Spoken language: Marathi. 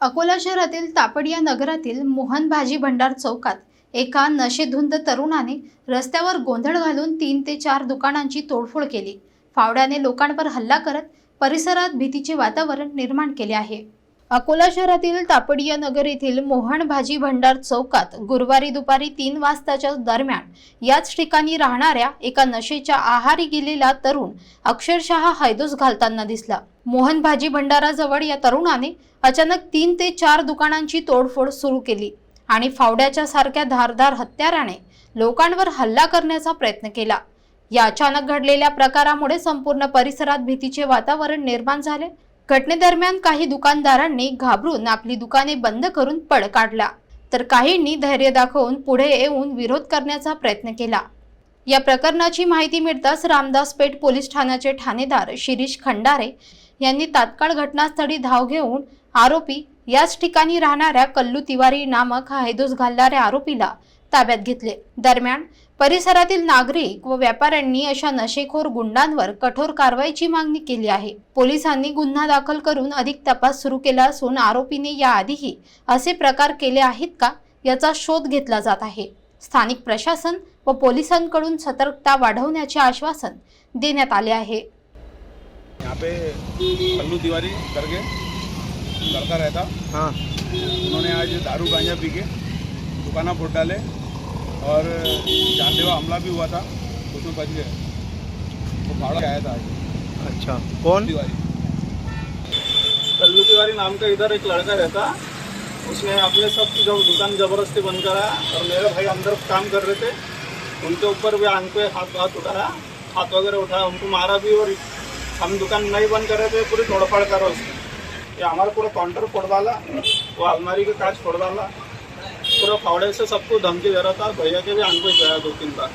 अकोला शहरातील तापडिया नगरातील मोहन भाजी भंडार चौकात एका नशेधुंद तरुणाने रस्त्यावर गोंधळ घालून तीन ते चार दुकानांची तोडफोड केली. फावड्याने लोकांवर हल्ला करत परिसरात भीतीचे वातावरण निर्माण केले आहे. अकोला शहरातील तापडिया नगर येथील मोहन भाजी भंडार चौकात गुरुवारी दुपारी तीन वाजताच्या दरम्यान याच ठिकाणी राहणाऱ्या एका नशेच्या आहारी गेलेला तरुण अक्षरशः हैदोस घालताना दिसला. मोहन भाजी भंडाराजवळ या तरुणाने अचानक तीन ते चार दुकानांची तोडफोड सुरू केली आणि फावड्याच्या सारख्या धारधार हत्याराने लोकांवर हल्ला करण्याचा प्रयत्न केला. या अचानक घडलेल्या प्रकारामुळे संपूर्ण परिसरात भीतीचे वातावरण निर्माण झाले घटनेदरम्यान काही दुकानदारांनी घाबरून आपली दुकाने बंद करून पळ काढला. तर काहींनी धैर्य दाखवून पुढे येऊन विरोध करण्याचा प्रयत्न केला. या प्रकरणाची माहिती मिळताच रामदास पेठ पोलीस ठाण्याचे ठाणेदार शिरीष खंडारे यांनी तात्काळ घटनास्थळी धाव घेऊन आरोपी याच ठिकाणी राहणाऱ्या कल्लू तिवारी नामक हैदोस घालणाऱ्या आरोपीला ताब्यात घेतले. दरम्यान परिसरातील नागरिक व व्यापाऱ्यांनी अशा नशेखोर गुंडांवर कठोर कारवाईची मागणी केली आहे. पोलिसांनी गुन्हा दाखल करून अधिक तपास सुरू केला असून आरोपीने याआधीही असे प्रकार केले आहेत का याचा शोध घेतला जात आहे. स्थानिक प्रशासन व पोलिसांकडून सतर्कता वाढवण्याचे आश्वासन देण्यात आले आहे. यहाँ पे कल्लू तिवारी करके लड़का रहता। हाँ। उन्होंने आज दारू गांजा पी के दुकाना फोड़ डाले और जानलेवा हमला भी हुआ था उसमें बच गए। वो फावड़ा आया था आज। अच्छा कौन? तिवारी कल्लू तिवारी नाम का इधर एक लड़का रहता उसने अपने सब जो दुकान ज़बरदस्ती बंद करा और मेरे भाई अंदर काम कर रहे थे उनके ऊपर भी आँख पे हाथ हाथ उठाया हाथ वगैरह उठाया उनको मारा भी और हम दुकान नहीं बंद कर रहे थे पूरी तोड़फाड़ करा उसने ये हमारा पूरा काउंटर फोड़ डाला वो अलमारी के कांच फोड़ डाला पूरा फावड़े से सबको धमकी दे रहा था भैया के भी आंख पे गया दो तीन बार।